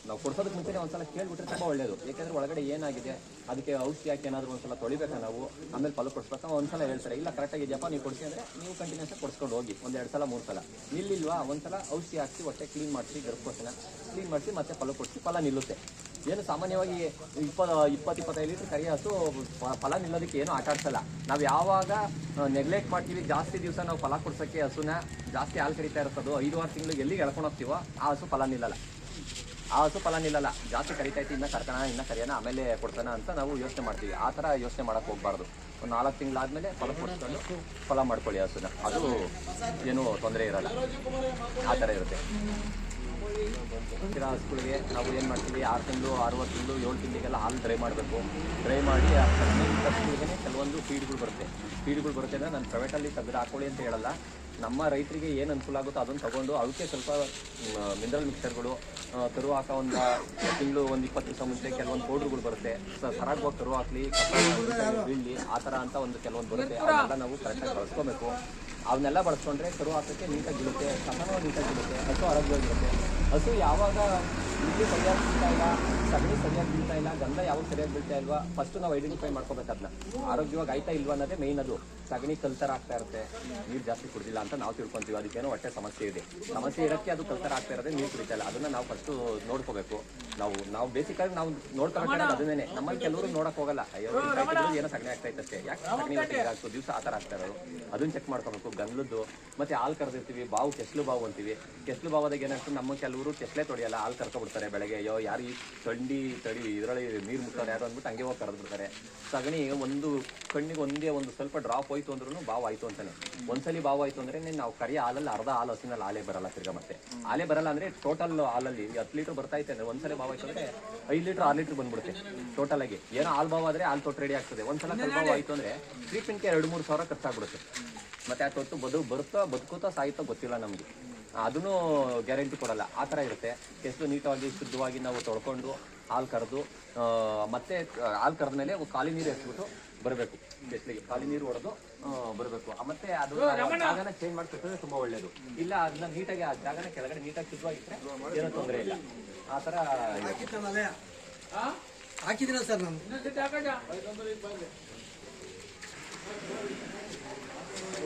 ನಾವು ಕೊಡ್ಸೋದಕ್ಕೆ ಮುಂಚೆ ಒಂದ್ಸಲ ಕೇಳ್ಬಿಟ್ರೆ ತುಂಬ ಒಳ್ಳೇದು. ಯಾಕೆಂದ್ರೆ ಒಳಗಡೆ ಏನಾಗಿದೆ? ಅದಕ್ಕೆ ಔಷಧಿ ಹಾಕಿ ಏನಾದರೂ ಒಂದ್ಸಲ ತೊಳಿಬೇಕಾ ನಾವು? ಆಮೇಲೆ ಫಲ ಕೊಡಿಸ್ಬೇಕಾ? ಒಂದ್ಸಲ ಹೇಳ್ತಾರೆ, ಇಲ್ಲ ಕರೆಕ್ಟಾಗಿದೆಯಪ್ಪ ನೀವು ಕೊಡಿಸಿ ಅಂದರೆ ನೀವು ಕಂಟಿನ್ಯೂಸ್ ಕೊಡಿಸ್ಕೊಂಡು ಹೋಗಿ, ಒಂದು ಎರಡು ಸಲ, ಮೂರು ಸಲ. ನಿಲ್ಲಿಲ್ವಾ? ಒಂದ್ಸಲ ಔಷಧಿ ಹಾಕಿ ಹೊಟ್ಟೆ ಕ್ಲೀನ್ ಮಾಡಿಸಿ, ಗರ್ಭಕೋಶನ ಕ್ಲೀನ್ ಮಾಡಿಸಿ ಮತ್ತೆ ಫಲ ಕೊಡಿಸಿ, ಫಲ ನಿಲ್ಲುತ್ತೆ. ಏನು ಸಾಮಾನ್ಯವಾಗಿ ಇಪ್ಪ ಇಪ್ಪತ್ತು ಇಪ್ಪತ್ತೈದು ಲೀಟ್ರ್ ಕರಿ ಹಸು ಫಲ ನಿಲ್ಲೋದಕ್ಕೆ ಏನು ಆಟ ಆಡ್ಸಲ್ಲ. ನಾವು ಯಾವಾಗ ನೆಗ್ಲೆಕ್ಟ್ ಮಾಡ್ತೀವಿ, ಜಾಸ್ತಿ ದಿವಸ ನಾವು ಫಲ ಕೊಡ್ಸೋಕ್ಕೆ ಹಸುನ ಜಾಸ್ತಿ ಹಾಲು ಕರಿತಾ ಇರ್ತದೋ, ಐದು, ಆರು ತಿಂಗಳು ಎಲ್ಲಿಗೆ ಎಳ್ಕೊಂಡು ಹೋಗ್ತೀವೋ, ಆ ಹಸು ಫಲ ನಿಲ್ಲಲ್ಲ. ಆ ಹಸು ಫಲ ನಿಲ್ಲಲ್ಲ. ಜಾಸ್ತಿ ಕರಿತಾ ಇತ್ತು ಇನ್ನ ಕರ್ಕಣ, ಇನ್ನ ಕರಿಯೋಣ, ಆಮೇಲೆ ಕೊಡ್ತಾನ ಅಂತ ನಾವು ಯೋಚನೆ ಮಾಡ್ತೀವಿ. ಆ ಥರ ಯೋಚನೆ ಮಾಡೋಕೆ ಹೋಗ್ಬಾರ್ದು. ಒಂದು ನಾಲ್ಕು ತಿಂಗಳಾದಮೇಲೆ ಫಲ ಕೊಡ್ಸ್ಕೊಂಡು ಫಲ ಮಾಡ್ಕೊಳ್ಳಿ ಹಸುನ. ಅದು ಏನು ತೊಂದರೆ ಇರಲ್ಲ. ಆ ಥರ ಇರುತ್ತೆ. ಇರೋ ಹಸುಗಳಿಗೆ ನಾವು ಏನು ಮಾಡ್ತೀವಿ? ಆರು ತಿಂಗಳು ಅರವತ್ತು ತಿಂಗಳು ಏಳು ತಿಂಗಳಿಗೆಲ್ಲ ಹಾಲು ಡ್ರೈ ಮಾಡಬೇಕು. ಡ್ರೈ ಮಾಡಿ ಹಸುಗಳಿಗೆ ಕೆಲವೊಂದು ಫೀಡ್ಗಳು ಬರುತ್ತೆ. ಫೀಡ್ಗಳು ಬರುತ್ತೆ ಅಂದರೆ ನಾನು ಪ್ರೈವೇಟಲ್ಲಿ ತೆಗೆದು ಹಾಕೊಳ್ಳಿ ಅಂತ ಹೇಳಲ್ಲ. ನಮ್ಮ ರೈತರಿಗೆ ಏನು ಅನುಕೂಲ ಆಗುತ್ತೋ ಅದನ್ನು ತಗೊಂಡು ಅವಕ್ಕೆ ಸ್ವಲ್ಪ ಮಿನರಲ್ ಮಿಕ್ಸರ್ಗಳು ತರುವಾಕ ಹಾಕೋ ಒಂದು ತಿಂಗಳು ಒಂದು ಇಪ್ಪತ್ತು ದಿವಸ ಮುಂಚೆ ಕೆಲವೊಂದು ಪೌಡ್ರುಗಳು ಬರುತ್ತೆ. ಸರಾಗವಾಗಿ ಕರು ಹಾಕ್ಲಿ ಬೀಳಿ ಆ ಥರ ಅಂತ ಒಂದು ಕೆಲವೊಂದು ಬರುತ್ತೆ. ಅವನ್ನೆಲ್ಲ ನಾವು ಕರೆಕ್ಟಾಗಿ ಬಳಸ್ಕೊಬೇಕು. ಅವನ್ನೆಲ್ಲ ಬಳಸ್ಕೊಂಡ್ರೆ ಕರು ಹಾಕೋಕ್ಕೆ ನೀಟಾಗಿ ಬೀಳುತ್ತೆ ಕಸನೂ ನೀಟಾಗಿ ಬೀಳುತ್ತೆ ಹಸು ಆರೋಗ್ಯವಾಗಿರುತ್ತೆ. ಹಸು ಯಾವಾಗ ಇಲ್ಲಿ ಸರಿಯಾಗಿ ಬೀಳ್ತಾ ಇಲ್ಲ ಸಗಣಿ ಸರಿಯಾಗಿ ಬೀಳ್ತಾ ಇಲ್ಲ ಗಂಧ ಯಾವಾಗ ಸರಿಯಾಗಿ ಬೀಳ್ತಾ ಇಲ್ವಾ ಫಸ್ಟ್ ನಾವು ಐಡೆಂಟಿಫೈ ಮಾಡ್ಕೋಬೇಕು ಅದನ್ನ ಆರೋಗ್ಯವಾಗಿ ಆಯ್ತಾ ಇಲ್ವಾ ಅನ್ನೋದೇ ಮೇಯ್ನ್ ಅದು. ಸಗಣಿ ಕಲ್ತರ ಆಗ್ತಾ ಇರುತ್ತೆ ನೀರು ಜಾಸ್ತಿ ಕುಡಿದಿಲ್ಲ ಅಂತ ನಾವು ತಿಳ್ಕೊಂತೀವಿ ಅದಕ್ಕೇನೋ ಹೊಟ್ಟೆ ಸಮಸ್ಯೆ ಇದೆ. ಸಮಸ್ಯೆ ಇರೋಕ್ಕೆ ಅದು ಕಲ್ತರ ಆಗ್ತಾ ಇರೋದೇ ನೀರು ಕುಡಿತಾ ಇಲ್ಲ ಅದನ್ನ ನಾವು ಫಸ್ಟ್ ನೋಡ್ಕೋಬೇಕು. ನಾವು ನಾವು ಬೇಸಿಕ್ ಆಗಿ ನಾವು ನೋಡ್ತಾ ಅದನ್ನೇ ನಮ್ಮಲ್ಲಿ ಕೆಲವರು ನೋಡಕ್ ಹೋಗಲ್ಲ. ಅಯ್ಯೋ ಏನೋ ಸಗಣಿ ಆಗ್ತಾ ಇತ್ತಷ್ಟೇ. ಯಾಕೆ ಸಗಣಿ ಆಗ್ತದೆ? ದಿವಸ ಆ ಥರ ಆಗ್ತಾ ಇರೋದು. ಅದನ್ನ ಚೆಕ್ ಮಾಡ್ಕೋಬೇಕು. ಗಂಧದ್ದು ಮತ್ತೆ ಹಾಲು ಕರೆದಿರ್ತೀವಿ ಬಾವು ಕೆಸ್ಲು ಬಾವು ಅಂತೀವಿ. ಕೆಸ್ಲು ಬಾವದಾಗ ಏನಾಗ್ತದೆ? ನಮ್ಮ ಕೆಲವರು ಕೆಸ್ಲೆ ತೊಡೆಯಲ್ಲ ಹಾಲು ಕರ್ಕೊಬಿಡ್ತಾರೆ. ಬೆಳಗ್ಗೆ. ಅಯ್ಯೋ, ಯಾರು ಈ ಥಂಡಿ, ತಡಿ, ಇದರಲ್ಲಿ ನೀರು ಮುಟ್ತಾರೆ, ಯಾರು ಅಂದ್ಬಿಟ್ಟು ಹಂಗೆ ಹೋಗಿ ಕರೆದ್ಬಿಡ್ತಾರೆ. ಸಗಣಿ ಒಂದು ಕಣ್ಣಿಗೆ ಒಂದೇ ಒಂದು ಸ್ವಲ್ಪ ಡ್ರಾಪ್ ಹೋಯ್ತು ಅಂದ್ರೂ ಬಾವು ಆಯ್ತು ಅಂತಾನೆ. ಒಂದ್ಸಲಿ ಬಾವು ಆಯ್ತು ಅಂದ್ರೆ ನಾವು ಕರಿಯ ಹಾಲಲ್ಲಿ ಅರ್ಧ ಹಾಲು ಹಸಿನಲ್ಲಿ ಹಾಲೇ ಬರಲ್ಲ ತಿರ್ಗಾ ಮತ್ತೆ. ಹಾಲೇ ಬರಲ್ಲ ಅಂದ್ರೆ ಟೋಟಲ್ ಹಾಲಲ್ಲಿ ಹತ್ತು ಲೀಟರ್ ಬರ್ತಾ ಐತೆ ಅಂದ್ರೆ ಒಂದ್ಸಲಿ ಬಾವು ಆಯ್ತು ಅಂದ್ರೆ ಐದು ಲೀಟರ್, ಆರು ಲೀಟರ್ ಬಂದ್ಬಿಡುತ್ತೆ ಟೋಟಲ್ ಆಗಿ. ಏನೋ ಹಾಲು ಬಾವು ಆದ್ರೆ ಹಾಲು ತೊಟ್ಟು ರೆಡಿ ಆಗ್ತದೆ. ಒಂದ್ಸಲ ಕಲ್ ಬಾವು ಆಯ್ತು ಅಂದ್ರೆ ಟ್ರೀಟ್ಮೆಂಟ್ಗೆ ಎರಡು ಮೂರು ಸಾವಿರ ಖರ್ಚಾಗ್ಬಿಡುತ್ತೆ. ಮತ್ತೆ ಆ ತೊಟ್ಟು ಬದು ಬರುತ್ತಾ ಬದುಕುತ್ತಾ ಸಾಯ್ತಾ ಗೊತ್ತಿಲ್ಲ ನಮಗೆ. ಅದನ್ನು ಗ್ಯಾರಂಟಿ ಕೊಡಲ್ಲ. ಆ ಥರ ಇರುತ್ತೆ. ಎಷ್ಟು ನೀಟಾಗಿ ಶುದ್ಧವಾಗಿ ನಾವು ತೊಳ್ಕೊಂಡು ಹಾಲು ಕರೆದು ಮತ್ತೆ ಹಾಲು ಕರೆದ ಮೇಲೆ ಖಾಲಿ ನೀರು ಎಸ್ಬಿಟ್ಟು ಬರಬೇಕು. ಕೆಸಲಿಗೆ ಖಾಲಿ ನೀರು ಹೊಡೆದು ಬರಬೇಕು. ಮತ್ತೆ ಅದು ಜಾಗನ ಚೇಂಜ್ ಮಾಡ್ಕೊಟ್ರೆ ತುಂಬ ಒಳ್ಳೇದು. ಇಲ್ಲ ಅದನ್ನ ನೀಟಾಗಿ ಆ ಜಾಗನ ಕೆಳಗಡೆ ನೀಟಾಗಿ ಶುದ್ಧವಾಗಿಟ್ಟರೆ ಏನೋ ತೊಂದರೆ ಇಲ್ಲ. ಆ ಥರ ಇದೆ. ಸರ್ ನಾನು?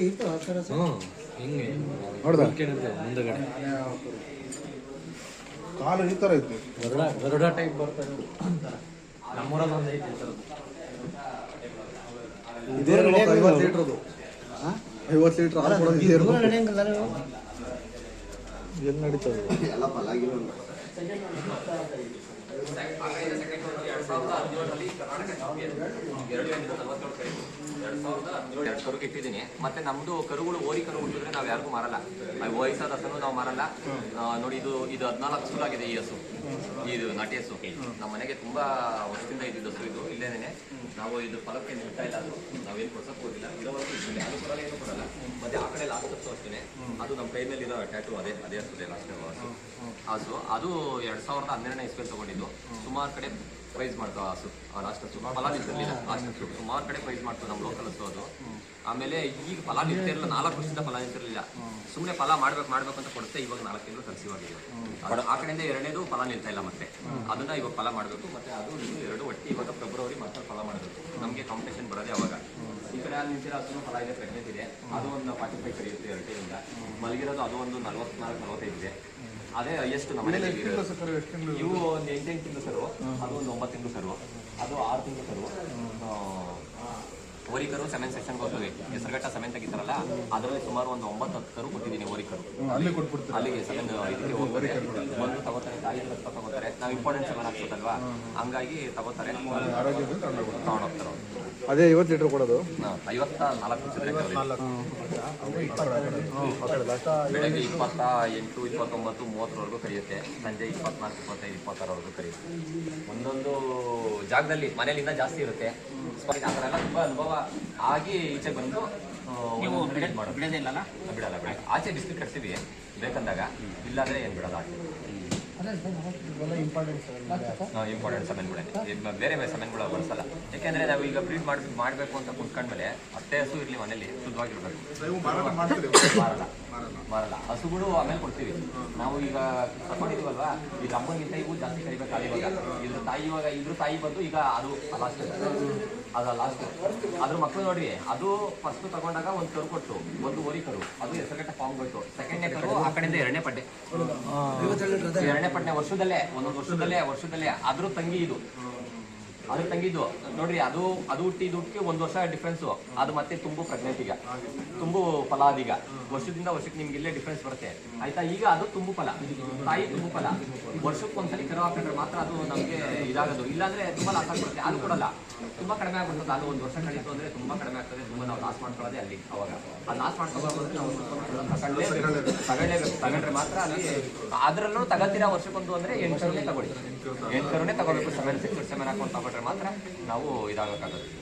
ಇರ್ತಾವ ಸರ್. ನೋಡ್ದ? ಮುಂದಗಡೆ. ಕಾಲು ಈ ಥರ ಐತಿ ಗರುಡ ಗರುಡ ಟೈಪ್ ಬರ್ತದೆ ನಮ್ಮೂರಲ್ಲಿ ಒಂದು ಐತಿ. ಇದೇ ಐವತ್ತು ಲೀಟ್ರದು ಐವತ್ತು ಲೀಟ್ರ್ ಹಾಲು ಕೊಡೋದು ಇದೇ ಎಲ್ಲಿ ನಡೀತದೆ ಎರಡು ಕರುಗೆ ಇಟ್ಟಿದ್ದೀನಿ. ಮತ್ತೆ ನಮ್ದು ಕರುಗಳು ಓರಿ ಕರು ಹುಟ್ಟಿದ್ರೆ ನಾವು ಯಾರಿಗೂ ಮಾರಲ್ಲ. ವಯಸ್ಸಾದ ಹಸನು ನಾವು ಮಾರಲ್ಲ. ನೋಡಿ ಇದು ಇದು ಹದಿನಾಲ್ಕು ಸುಲ್ ಆಗಿದೆ ಈ ಹಸು. ಇದು ನಾಟಿ ಹಸು. ನಮ್ಮ ಮನೆಗೆ ತುಂಬಾ ವರ್ಷದಿಂದ ಇದ್ದಿದ್ದು ಹಸು ಇದು. ಇಲ್ಲೇನೆ ನಾವು ಇದು ಫಲಕ್ಕೆ ನಿಲ್ತಾ ಇಲ್ಲ ಅದು. ನಾವೇನು ಕೊಡ್ಸಕ್ ಹೋಗಿಲ್ಲ. ಇರೋವರೆಗೂ ಅದು ಕೊಡಲ್ಲ, ಏನು ಕೊಡಲ್ಲ. ಮತ್ತೆ ಆ ಕಡೆ ಲಾಸ್ಟ್ ಹಸು ಅಷ್ಟೇ ಅದು ನಮ್ಮ ಕೈ ಮೇಲೆ ಇರೋ ಟ್ಯಾಟು ಅದೇ ಅದೇ ಹಸು. ಲಾಸ್ಟ್ ಹಸು, ಅದು ಎರಡ್ ಸಾವಿರದ ಹನ್ನೆರಡನೇ ಇಸ್ವಿಯಲ್ಲಿ ತಗೊಂಡಿದ್ದು. ಸುಮಾರು ಕಡೆ ಪ್ರೈಸ್ ಮಾಡ್ತು ಆ ರಾಷ್ಟ್ರ ಲಾಸ್ಟ್ ಹಸು ಫಲ ನಿಂತಿರ್ಲಿಲ್ಲ ಲಾಸ್ಟ್ ಹಸು ಸುಮಾರು ಕಡೆ ಪ್ರೈಸ್ ಮಾಡ್ತು ನಮ್ಮ ಲೋಕಲ್ ಹಸು ಅದು. ಆಮೇಲೆ ಈಗ ಫಲ ನಿಂತಿರಲಿಲ್ಲ ನಾಲ್ಕು ವರ್ಷದಿಂದ ಫಲ ನಿಂತಿರಲಿಲ್ಲ ಸುಮ್ಮನೆ ಫಲ ಮಾಡ್ಬೇಕು ಮಾಡ್ಬೇಕು ಅಂತ ಕೊಡುತ್ತೆ ಇವಾಗ ನಾಲ್ಕು ತಿಂಗಳು ಕನ್ಸಿವಾಗಿದೆ ಅದು ಆ ಕಡೆಯಿಂದ ಎರಡನೇದು ಫಲ ನಿಲ್ತಾ ಇಲ್ಲ ಮತ್ತೆ. ಅದನ್ನ ಇವಾಗ ಫಲ ಮಾಡಬೇಕು ಮತ್ತೆ ಅದು ಇದು ಎರಡು ಒಟ್ಟಿ ಇವಾಗ ಫೆಬ್ರವರಿ ಮತ್ತೆ ಫಲ ಮಾಡಬೇಕು. ನಮಗೆ ಕಾಂಪಿಟೇಷನ್ ಬರೋದೇ ಅವಾಗ. ಈ ಕಡೆ ಅಲ್ಲಿ ನಿಂತಿರೋ ಅದನ್ನು ಫಲ ಇದೆ ಪ್ರೆಗ್ನೆಂಟ್ ಇದೆ. ಅದು ಒಂದು ಫಾರ್ಟಿ ಫೈವ್ ಅರಟೆಯಿಂದ ಮಲ್ಗಿರೋದು ಮಲಗಿರೋದು ಅದು ಒಂದು ನಲ್ವತ್ನಾಲ್ಕು ನಲವತ್ತೈದು ಇದೆ. ಅದೇ ಎಷ್ಟು ನಮ್ಮ ಮನೇಲಿ ಇರೋದು. ಇವು ಒಂದು ಎಂಟೆಂಟು ತಿಂಗಳು ಸರ್ವ ಅದು ಒಂದು ಒಂಬತ್ತು ತಿಂಗಳು ಸರ್ವ ಅದು ಆರು ತಿಂಗಳು ಸರು. ಓರಿಕರು ಸೆವೆನ್ ಸೆಕ್ಷನ್ ಹೋಗ್ತವೆ. ಹೆಸರುಘಟ್ಟ ಸೆವೆನ್ ತೆಗಿತಾರಲ್ಲ ಅದರಲ್ಲಿ ಸುಮಾರು ಒಂದು ಒಂಬತ್ತು ಹತ್ತು ಕರು ಕೊಟ್ಟಿದ್ದೀನಿ ಓರಿಕರು. ಅಲ್ಲಿಗೆ ಸೆವೆನ್ ಇದಕ್ಕೆ ಹೋಗ್ತಾರೆ. ಬಂದು ತಗೋತಾರೆ ತಾಯಿ ರಕ್ತ ತಗೋತಾರೆ. ನಾವು ಇಂಪಾರ್ಟೆನ್ಸ್ ಎಲ್ಲ ಹಾಕ್ಸೋದಲ್ವಾ ಹಂಗಾಗಿ ತಗೋತಾರೆ. ತಗೊಂಡೋಗ್ತಾರೆ. ಅದೇ ಐವತ್ತು ಲೀಟರ್ ಕೊಡೋದು? ಐವತ್ತ ನಾಲ್ಕು ಬೆಳಗ್ಗೆ ಇಪ್ಪತ್ತ ಎಂಟು ಇಪ್ಪತ್ತೊಂಬತ್ತು ಮೂವತ್ತರವರೆಗೂ ಕರೆಯುತ್ತೆ. ಸಂಜೆ ಇಪ್ಪತ್ನಾಲ್ಕು ಇಪ್ಪತ್ತೈದು ಇಪ್ಪತ್ತಾರವರೆಗೂ ಕರೆಯುತ್ತೆ. ಒಂದೊಂದು ಜಾಗದಲ್ಲಿ ಮನೇಲಿಂದ ಜಾಸ್ತಿ ಇರುತ್ತೆ. ಆ ಥರ ಎಲ್ಲ ತುಂಬಾ ಅನುಭವ ಆಗಿ ಈಚೆ ಬಂದು ನೀವು ಬಿಡೋದೇ ಇಲ್ಲಲ್ಲ ಬಿಡಲ್ಲ ಬಿಡಲ್ಲ. ಆಚೆ ಬಿಸ್ಕೆಟ್ ಕಟ್ತೀವಿ ಬೇಕಂದಾಗ. ಇಲ್ಲಾಂದ್ರೆ ಏನ್ ಬಿಡಲ್ಲ ಇಂಪಾರ್ಟೆಂಟ್ ಸಮೆನ್ಗಳೇ ಬೇರೆ ಬೇರೆ ಸಮೆನ್ಗಳು ಬರ್ಸಲ್ಲ ಯಾಕೆಂದ್ರೆ ನಾವು ಈಗ ಬ್ರೀಡ್ ಮಾಡಿ ಮಾಡಬೇಕು ಅಂತ ಕುತ್ಕೊಂಡ್ಮೇಲೆ ಅಷ್ಟೇ ಹಸು ಇರ್ಲಿ ಮನೇಲಿ ಶುದ್ಧವಾಗಿರ್ಬೇಕು. ಮಾರಲ್ಲ. ಹಸುಗಳು ಆಮೇಲೆ ಕೊಡ್ತೀವಿ. ನಾವು ಈಗ ತಗೊಂಡಿದೀವಲ್ವಾ ಈಗ ಅಮ್ಮನಿಗಿಂತ ಇವು ಜಾಸ್ತಿ ಕರಿಬೇಕಾದ ಇವಾಗ ಇದ್ರ ತಾಯಿ ಇವಾಗ ಇದ್ರ ತಾಯಿ ಬಂದು ಈಗ ಅದು ಲಾಸ್ಟ್ ಅದು ಲಾಸ್ಟ್ ಅದ್ರ ಮಕ್ಕಳು ನೋಡ್ರಿ ಅದು ಫಸ್ಟ್ ತಗೊಂಡಾಗ ಒಂದು ಕರು ಕೊಟ್ಟು ಒಂದು ಓರಿ ಕರು. ಅದು ಹೆಸರುಗಟ್ಟ ಫಾರ್ಮ್ ಕೊಟ್ಟು ಸೆಕೆಂಡ್ನೇ ಕರು ಆ ಕಡೆಯಿಂದ ಎರಡನೇ ಪಡ್ಡೆ. ಎರಡನೇ ಪಡ್ಡೆ ವರ್ಷದಲ್ಲೇ ಒಂದೊಂದು ವರ್ಷದಲ್ಲೇ ವರ್ಷದಲ್ಲೇ. ಅದ್ರ ತಂಗಿ ಇದು. ಅದ್ರ ತಂಗಿದ್ದು ನೋಡ್ರಿ ಅದು ಅದು ಹುಟ್ಟಿ ಇದು ಹುಟ್ಟಿ ಒಂದು ವರ್ಷ ಡಿಫ್ರೆನ್ಸ್ ಅದು ಮತ್ತೆ ತುಂಬು ಪ್ರೆಗ್ನೆಂಟ್ ಈಗ. ತುಂಬು ಫಲ ಅದೀಗ ವರ್ಷದಿಂದ ವರ್ಷಕ್ಕೆ ನಿಮ್ಗೆ ಇಲ್ಲೇ ಡಿಫ್ರೆನ್ಸ್ ಬರುತ್ತೆ. ಆಯ್ತಾ? ಈಗ ಅದು ತುಂಬು ಫಲ. ತಾಯಿ ತುಂಬು ಫಲ. ವರ್ಷಕ್ಕೆ ಒಂದ್ಸಲಿ ಕರು ಹಾಕೊಂಡ್ರೆ ಮಾತ್ರ ಅದು ನಮಗೆ ಇದಾಗೋದು. ಇಲ್ಲಾಂದ್ರೆ ತುಂಬಾ ಲಾಸ್ ಆಗ್ಬಿಡುತ್ತೆ. ಅದು ಕೊಡಲ್ಲ ತುಂಬಾ ಕಡಿಮೆ ಆಗ್ಬಿಡ್ತದೆ. ಅದು ಒಂದು ವರ್ಷ ಕಳೀತು ಅಂದ್ರೆ ತುಂಬಾ ಕಡಿಮೆ ಆಗ್ತದೆ. ತುಂಬಾ ನಾವು ಲಾಸ್ ಮಾಡ್ಕೊಳ್ಳೋದೇ ಅಲ್ಲಿ ಅವಾಗ. ಅದು ಲಾಸ್ ಮಾಡ್ಕೋಬಾರ್ದು ನಾವು ತಗೊಳ್ಳೇಬೇಕು. ತಗೊಂಡ್ರೆ ಮಾತ್ರ ಅಲ್ಲಿ ಅದರಲ್ಲೂ ತಗೋತೀರಾ ವರ್ಷಕ್ಕೊಂದು ಅಂದ್ರೆ ಎಂಟು ಕರುನೇ ತಗೊಳ್ಳಿ. ಎಂಟು ಕರುನೇ ತಗೋಬೇಕು ಸೆವೆನ್ ಸಿಕ್ಸ್ ಸೆವೆನ್ ಹಾಕೊಂಡು ತಗೊಂಡ್ರೆ ಮಾತ್ರ ನಾವು ಇದಾಗಬೇಕಾಗುತ್ತೆ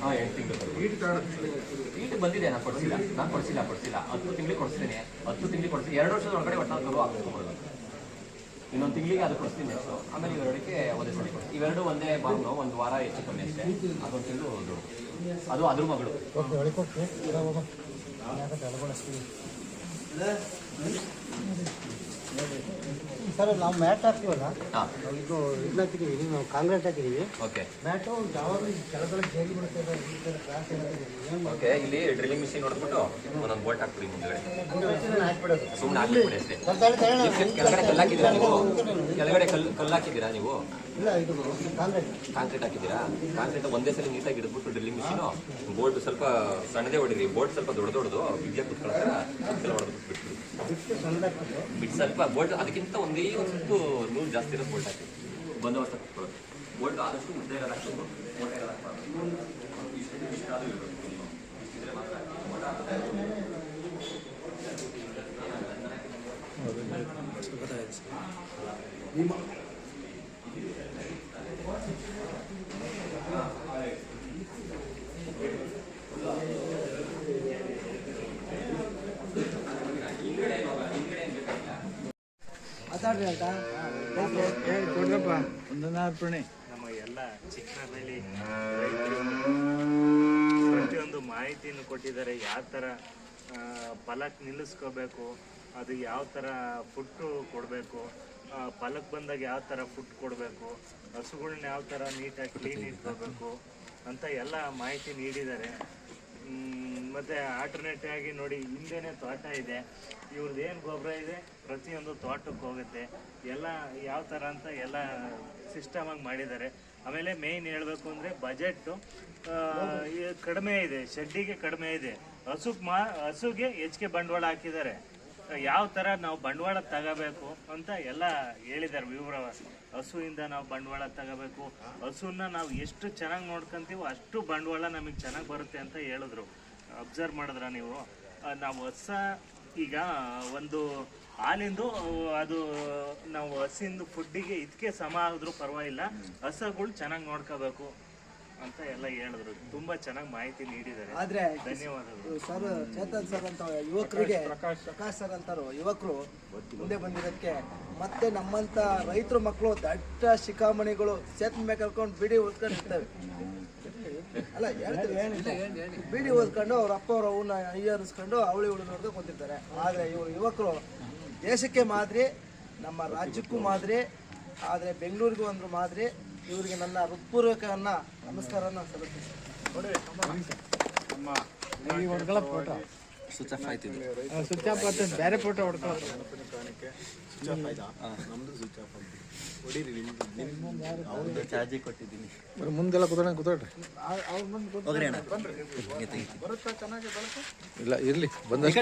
ಹಾಂ ಎಂಟು ತಿಂಗಳು ಈಟ್ ಬಂದಿದೆ ನಾನು ಕೊಡಿಸಿಲ್ಲ. ನಾನು ಕೊಡಿಸಿಲ್ಲ ಕೊಡಿಸಿಲ್ಲ. ಹತ್ತು ತಿಂಗಳಿಗೆ ಕೊಡಿಸ್ತೀನಿ. ಹತ್ತು ತಿಂಗಳಿಗೆ ಕೊಡಿಸ್ತೀನಿ ಎರಡು ವರ್ಷದ ಒಳಗಡೆ ಒಟ್ಟು ಕರು ಹಾಕ್ಸ್ಕೊಬೋದು ಇನ್ನೊಂದು ತಿಂಗಳಿಗೆ ಅದು ಕೊಡಿಸ್ತೀನಿ ಎಷ್ಟು ಆಮೇಲೆ ಇವೆರಡಕ್ಕೆ ಒಂದೇ ಸಲ ಕೊಡ್ತೀನಿ ಇವೆರಡು ಒಂದೇ ಬಾರ್ನು ಒಂದು ವಾರ ಹೆಚ್ಚು ಕಮ್ಮಿ ಅಷ್ಟೇ. ಅದೊಂದು ತಿಂಗಳು ಅದು ಅದ್ರ ಮಗಳು. Ne? Hı? ಸರ್ ನಾವು ಮ್ಯಾಟ್ ಹಾಕ್ತೀವಲ್ಲ? ಹಾಂ. ಇದು ಇದನ್ನ ಹಾಕಿದ್ದೀವಿ ಇದು ನಾವು ಕಾಂಕ್ರೀಟ್ ಹಾಕಿದ್ದೀವಿ ಓಕೆ. ಮ್ಯಾಟು ಯಾವಾಗಲೂ ಕೆಳಗಡೆ ಜೇಲಿ ಬಿಡುತ್ತೆ ಓಕೆ ಇಲ್ಲಿ ಡ್ರಿಲ್ಲಿಂಗ್ ಮಿಷಿನ್ ಹೊಡೆದ್ಬಿಟ್ಟು ಒಂದೊಂದು ಬೋಲ್ಟ್ ಹಾಕ್ಬಿಡಿ ಮುಂದ್ಗಡೆ. ಸುಮ್ಮನೆ ಹಾಕ್ಬಿಡಿ ಅಷ್ಟೇ. ಕೆಳಗಡೆ ಕಲ್ಲು ಹಾಕಿದ್ದೀರಾ ನೀವು? ಕೆಳಗಡೆ ಕಲ್ಲು ಕಲ್ಲು ಹಾಕಿದ್ದೀರಾ ನೀವು? ಇಲ್ಲ ಇದು ಕಾಂಕ್ರೀಟ್. ಕಾಂಕ್ರೀಟ್ ಹಾಕಿದ್ದೀರಾ? ಕಾಂಕ್ರೀಟ್ ಒಂದೇ ಸಲ ನೀಟಾಗಿ ಹಿಡಿದ್ಬಿಟ್ಟು ಡ್ರಿಲ್ಲಿಂಗ್ ಮಿಷಿನು ಬೋಲ್ಟ್ ಸ್ವಲ್ಪ ಸಣ್ಣದೇ ಹೊಡಿರಿ. ಬೋರ್ಡ್ ಸ್ವಲ್ಪ ದೊಡ್ಡ ದೊಡ್ಡದು ಬಿಗಿಯಾಗಿ ಕುತ್ಕೊಳ್ತಾರೆ ಸಲ ಹೊಡೆದ್ಬಿಟ್ಟು ಬಿಟ್ಬಿಡಿ ಸ್ವಲ್ಪ ಬೋಲ್ಟ್ ಅದಕ್ಕಿಂತ ಒಂದೇ ಒಂದು ಸುತ್ತು ನೂರು ಜಾಸ್ತಿ ಇರೋದು ಬೋಲ್ಟ್ ಹಾಕಿ ಬಂದೋಬಸ್ತ ಕುತ್ಕೊಳ್ಳೋದು ಬೋಲ್ಟ್ ಆದಷ್ಟು ಮುದ್ದೆ ಇರೋದು ಹಾಕ್ಬೇಕು ಮೋಟ ಇರೋದು ಹಾಕ್ಬಾರ್ದು. ಇಷ್ಟು ಇಷ್ಟು ಅದು ಇರ್ಬೇಕು. ಇಷ್ಟಿದ್ರೆ ಮಾತ್ರ ನಿಮ್ಮ ಮಾತಾಡ್ರಿ ಆಯ್ತಾ ನಮ್ಮ ಎಲ್ಲ ಚಿಕ್ಕನಹಳ್ಳಿ ಪ್ರತಿಯೊಂದು ಮಾಹಿತಿಯನ್ನು ಕೊಟ್ಟಿದ್ದಾರೆ. ಯಾವ ಥರ ಫಲಕ್ಕೆ ಫಲಕ್ ನಿಲ್ಲಿಸ್ಕೋಬೇಕು, ಅದು ಯಾವ ಥರ ಫುಟ್ಟು ಕೊಡಬೇಕು ಫಲಕ್ ಬಂದಾಗ ಯಾವ ಥರ ಫುಡ್ ಕೊಡಬೇಕು ಹಸುಗಳನ್ನ ಯಾವ ಥರ ನೀಟಾಗಿ ಕ್ಲೀನ್ ಇಟ್ಕೋಬೇಕು ಅಂತ ಎಲ್ಲ ಮಾಹಿತಿ ನೀಡಿದ್ದಾರೆ. ಮತ್ತೆ ಆಲ್ಟರ್ನೇಟ್ ಆಗಿ ನೋಡಿ ಹಿಂದೆನೆ ತೋಟ ಇದೆ. ಇವ್ರದ್ದು ಏನು ಗೊಬ್ಬರ ಇದೆ? ಪ್ರತಿಯೊಂದು ತೋಟಕ್ಕೆ ಹೋಗುತ್ತೆ. ಎಲ್ಲ ಯಾವ ಥರ ಅಂತ ಎಲ್ಲ ಸಿಸ್ಟಮಾಗಿ ಮಾಡಿದ್ದಾರೆ. ಆಮೇಲೆ ಮೇಯ್ನ್ ಹೇಳಬೇಕು ಅಂದರೆ ಬಜೆಟ್ಟು ಕಡಿಮೆ ಇದೆ. ಶೆಡ್ಡಿಗೆ ಕಡಿಮೆ ಇದೆ. ಹಸುಗೆ ಮಾ, ಹಸುಗೆ ಹೆಚ್ಚಿಗೆ ಬಂಡವಾಳ ಹಾಕಿದ್ದಾರೆ. ಯಾವ ಥರ ನಾವು ಬಂಡವಾಳ ತಗೋಬೇಕು ಅಂತ ಎಲ್ಲ ಹೇಳಿದ್ದಾರೆ ವಿವರ ಹಸುವಿಂದ ನಾವು ಬಂಡವಾಳ ತಗೋಬೇಕು. ಹಸುನ ನಾವು ಎಷ್ಟು ಚೆನ್ನಾಗಿ ನೋಡ್ಕೊಂತೀವೋ ಅಷ್ಟು ಬಂಡವಾಳ ನಮಗೆ ಚೆನ್ನಾಗಿ ಬರುತ್ತೆ ಅಂತ ಹೇಳಿದ್ರು. ಅಬ್ಸರ್ವ್ ಮಾಡಿದ್ರ ನೀವು? ನಾವು ಹೊಸ ಈಗ ಒಂದು ಹಾಲಿಂದು ಅದು ನಾವು ಹಸಿಂದು ಫುಡ್ಡಿಗೆ ಇದಕ್ಕೆ ಸಮ ಆದ್ರೂ ಪರವಾಗಿಲ್ಲ. ಹಸುಗಳು ಚೆನ್ನಾಗಿ ನೋಡ್ಕೋಬೇಕು. ಅಂತ ಎಲ್ಲ ಹೇಳಿದ್ರು. ತುಂಬಾ ಚೆನ್ನಾಗಿ ಮಾಹಿತಿ ನೀಡಿದ್ದಾರೆ. ಆದ್ರೆ ಧನ್ಯವಾದಗಳು. ಸರ್ ಚೇತನ್ ಸರ್ ಅಂತ ಯುವಕರಿಗೆ ಪ್ರಕಾಶ್ ಸರ್. ಅಂತಾರು ಯುವಕರು ಮುಂದೆ ಬಂದಿರೋದಕ್ಕೆ ಮತ್ತೆ ನಮ್ಮಂತ ರೈತರು ಮಕ್ಕಳು ದಟ್ಟ ಶಿಖಾಮಣಿಗಳು ಚೇತನ್ ಮೇಲೆ ಕರ್ಕೊಂಡು ಬಿಡಿ ಓದ್ಕೊಂಡು ಇರ್ತವೆ ಅಲ್ಲ ಹೇಳ್ತೀನಿ ಬಿಡಿ ಓದ್ಕೊಂಡು ಅವ್ರ ಅಪ್ಪ ಅವ್ರ ಅವನ್ನ ಅಯ್ಯರಿಸ್ಕೊಂಡು ಅವಳಿ ಉಳಿ ನೋಡ್ದು ಕುಂತಿರ್ತಾರೆ ಆದ್ರೆ ಇವರು ಯುವಕರು ದೇಶಕ್ಕೆ ಮಾದರಿ ನಮ್ಮ ರಾಜ್ಯಕ್ಕೂ ಮಾದರಿ ಆದರೆ ಬೆಂಗಳೂರಿಗೂ ಒಂದು ಮಾದರಿ ಇವರಿಗೆ ನನ್ನ ಹೃತ್ಪೂರ್ವಕನ್ನ ನಮಸ್ಕಾರನ ಸಲ್ಲಿಸ್ತೀನಿ. ಮುಂದೆಲ್ಲ ಕೂತ್ಕೊಂಡ ಕೂತ್ಕೊಳ್ರಿ. ಇಲ್ಲ ಇರ್ಲಿ ಬಂದಷ್ಟು.